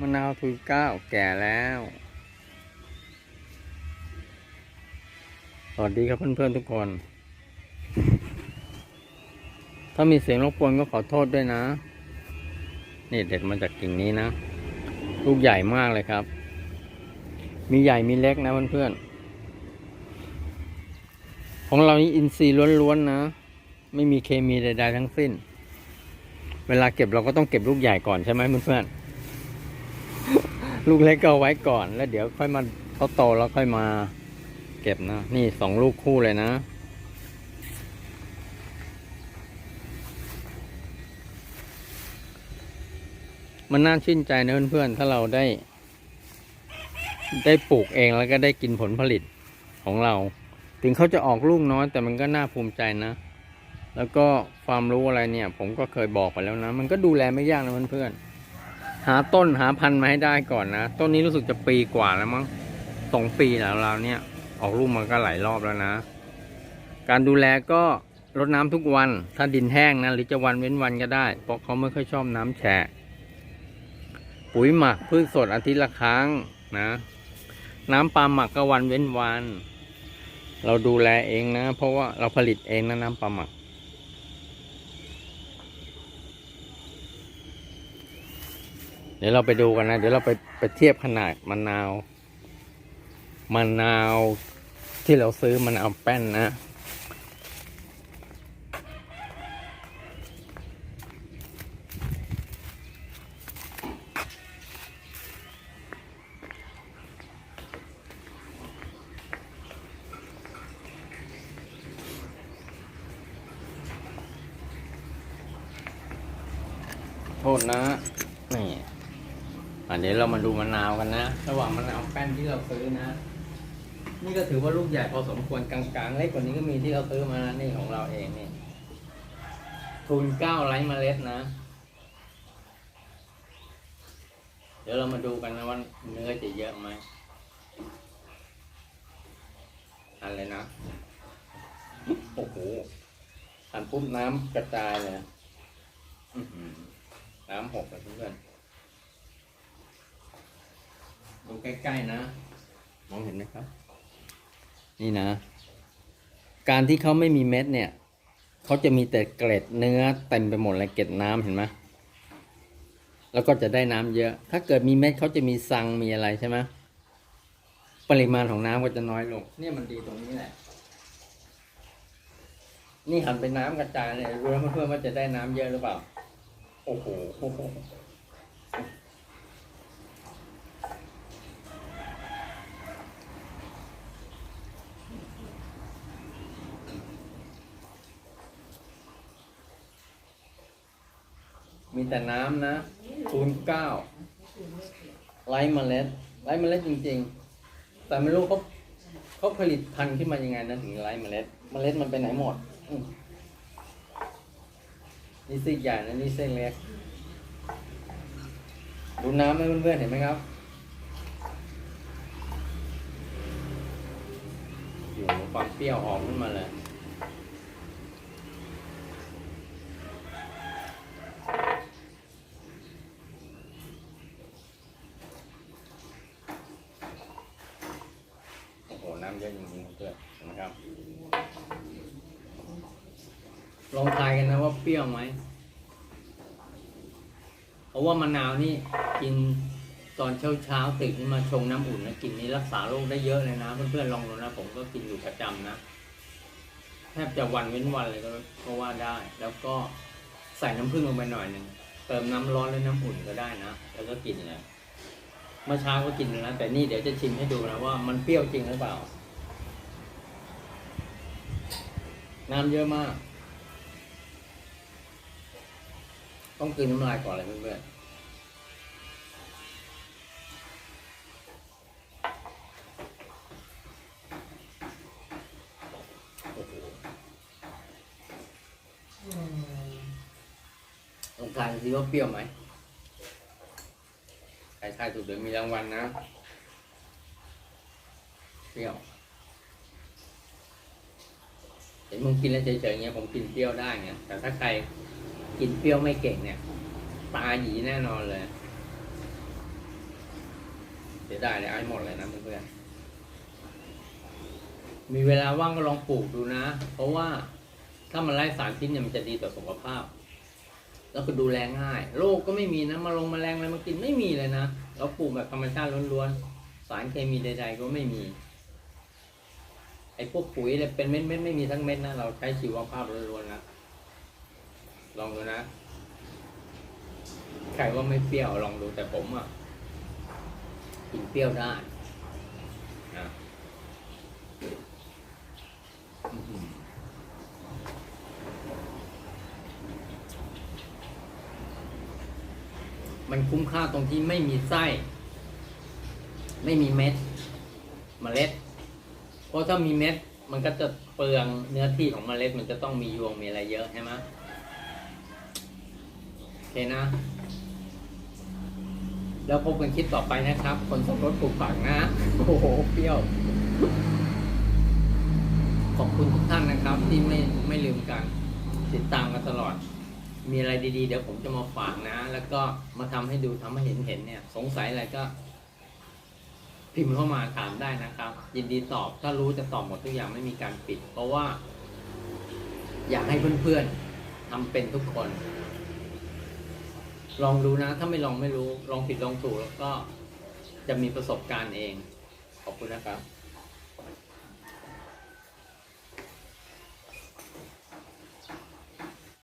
มะนาวทุยเก้าแก่แล้ว สวัสดีครับเพื่อนๆทุกคน ถ้ามีเสียงรบกวนก็ขอโทษด้วยนะ นี่เด็ดมาจากกิ่งนี้นะ ลูกใหญ่มากเลยครับ มีใหญ่มีเล็กนะเพื่อนๆ ของเรานี่อินทรีย์ล้วนๆนะ ไม่มีเคมีใดๆทั้งสิ้น เวลาเก็บเราก็ต้องเก็บลูกใหญ่ก่อนใช่ไหมเพื่อนๆ ลูกเล็กก็เอาไว้ก่อน แล้วเดี๋ยวค่อยมาเขาโตแล้วค่อยมาเก็บนะ นี่สองลูกคู่เลยนะมันน่าชื่นใจนะเพื่อนๆ ถ้าเราได้ ได้ปลูกเองแล้วก็ได้กินผลผลิตของเรา ถึงเขาจะออกลูกน้อยแต่มันก็น่าภูมิใจนะ แล้วก็ความรู้อะไรเนี่ย ผมก็เคยบอกไปแล้วนะ มันก็ดูแลไม่ยากนะเพื่อนๆ หาต้นหาพันธุ์มาให้ได้ก่อนนะ ต้นนี้รู้สึกจะปีกว่าแล้วมั้งสองปีแล้วเราเนี่ยออกลูกมาก็หลายรอบแล้วนะ การดูแลก็รดน้ำทุกวัน ถ้าดินแห้งนะหรือจะวันเว้นวันก็ได้ เพราะเขาไม่ค่อยชอบน้ำแฉะ ปุ๋ยหมักพืชสดอาทิตย์ละครั้งนะ น้ำปลาหมักก็วันเว้นวัน เราดูแลเองนะ เพราะว่าเราผลิตเองนะน้ำปลาหมัก เดี๋ยวเราไปดูกันนะ เดี๋ยวเราไปไปเทียบขนาดมะนาวมะนาวที่เราซื้อมะนาวแป้นนะ โทษนะ นี่อันนี้เรามาดูมะนาวกันนะ ระหว่างมะนาวแป้นที่เราซื้อนะ นี่ก็ถือว่าลูกใหญ่พอสมควรกลางๆ เล็กกว่านี้ก็มีที่เราซื้อมานี่ของเราเองนี่ ทุนเก้าไร้เมล็ดนะ เดี๋ยวเรามาดูกันนะว่าเนื้อจะเยอะไหมอันเลยนะ โอ้โหอันปุ๊บน้ำกระจายเลยน้ำหกเลยเพื่อน ดูใกล้ๆนะ มองเห็นไหมครับ นี่นะ การที่เขาไม่มีเม็ดเนี่ยเขาจะมีแต่เกล็ดเนื้อเต็มไปหมดเลยเกล็ดน้ำเห็นไหมแล้วก็จะได้น้ำเยอะ ถ้าเกิดมีเม็ดเขาจะมีซังมีอะไรใช่ไหมปริมาณของน้ำก็จะน้อยลง เนี่ยมันดีตรงนี้แหละ นี่หันไปน้ำกระจายเลยรู้แล้วเพื่อนๆว่าจะได้น้ำเยอะหรือเปล่า โอ้โห มีแต่น้ำนะศูนย์เก้าไร้เมล็ดไร้เมล็ดจริง ๆ แต่ไม่รู้เขาเขาผลิตพันธุ์ขึ้นมายังไงนะถึงไร้เมล็ด เมล็ดมันไปไหนหมดนี่ซี่ใหญ่นะนี่เส้นเล็กดูน้ำไหมเพื่อนๆเห็นไหมครับ อยู่ความเปรี้ยวออกขึ้นมาเลย โอ้โห น้ำ เยอะจริงๆเพื่อนนไหมครับ ลองทายกันนะว่าเปรี้ยวไหมเพราะว่ามะนาวนี่กินตอนเช้าเช้าตื่นขึ้นมาชงน้ำอุ่นนะกินนี้รักษาโรคได้เยอะเลยนะเพื่อนๆลองดูนะผมก็กินอยู่ประจำนะแทบจะวันเว้นวันเลยก็ก็ว่าได้ แล้วก็ใส่น้ำผึ้งลงไปหน่อยหนึ่งเติมน้ำร้อนหรือน้ำอุ่นก็ได้นะแล้วก็กินเลยเมื่อเช้าก็กินแล้วแต่นี่เดี๋ยวจะชิมให้ดูนะว่ามันเปรี้ยวจริงหรือเปล่า น้ำเยอะมาก ต้องกลืนน้ำลายก่อนเลยเพื่อนๆโอ้โหลองทายสิว่าเปรี้ยวไหมใครทายถูกเดี๋ยวมีรางวัลนะ เปรี้ยว เห็นมึงกินแล้วเฉยๆเงี้ยผมกินเปรี้ยวได้เงี้ยแต่ถ้าใครกินเปรี้ยวไม่เก่งเนี่ยตาหยีแน่นอนเลยเดี๋ยวได้เลยไอ้หมดเลยนะเพื่อนๆมีเวลาว่างก็ลองปลูกดูนะ เพราะว่าถ้ามันไร้สารพิษเนี่ยมันจะดีต่อสุขภาพ แล้วก็ดูแลง่ายโรคก็ไม่มีนะมาลงแมลงอะไรมากินไม่มีเลยนะเราปลูกแบบธรรมชาติล้วนๆสารเคมีใดๆก็ไม่มี ไอ้พวกปุ๋ยอะไรเป็นเม็ดๆไม่มีทั้งเม็ดนะเราใช้ชีวภาพล้วนๆนะลองดูนะใครว่าไม่เปรี้ยวลองดูแต่ผมอะกินเปรี้ยวได้นะมันคุ้มค่าตรงที่ไม่มีไส้ ไม่มีเม็ดเมล็ด เพราะถ้ามีเม็ดมันก็จะเปลืองเนื้อที่ของเมล็ดมันจะต้องมียวงมีอะไรเยอะใช่ไหมโอเคนะ แล้วพบกันคลิปต่อไปนะครับ คนสมรสปลูกฝังนะโอ้โหเปรี้ยว ขอบคุณทุกท่านนะครับ ที่ไม่ไม่ลืมกัน ติดตามกันตลอด มีอะไรดีๆ เดี๋ยวผมจะมาฝากนะ แล้วก็มาทำให้ดูทำให้เห็นเห็นเนี่ย สงสัยอะไรก็ พิมพ์เข้ามาถามได้นะครับ ยินดีตอบถ้ารู้จะตอบหมดทุกอย่างไม่มีการปิด เพราะว่า อยากให้เพื่อนๆทำเป็นทุกคน ลองดูนะ ถ้าไม่ลองไม่รู้ ลองผิดลองถูกแล้วก็จะมีประสบการณ์เอง ขอบคุณนะครับ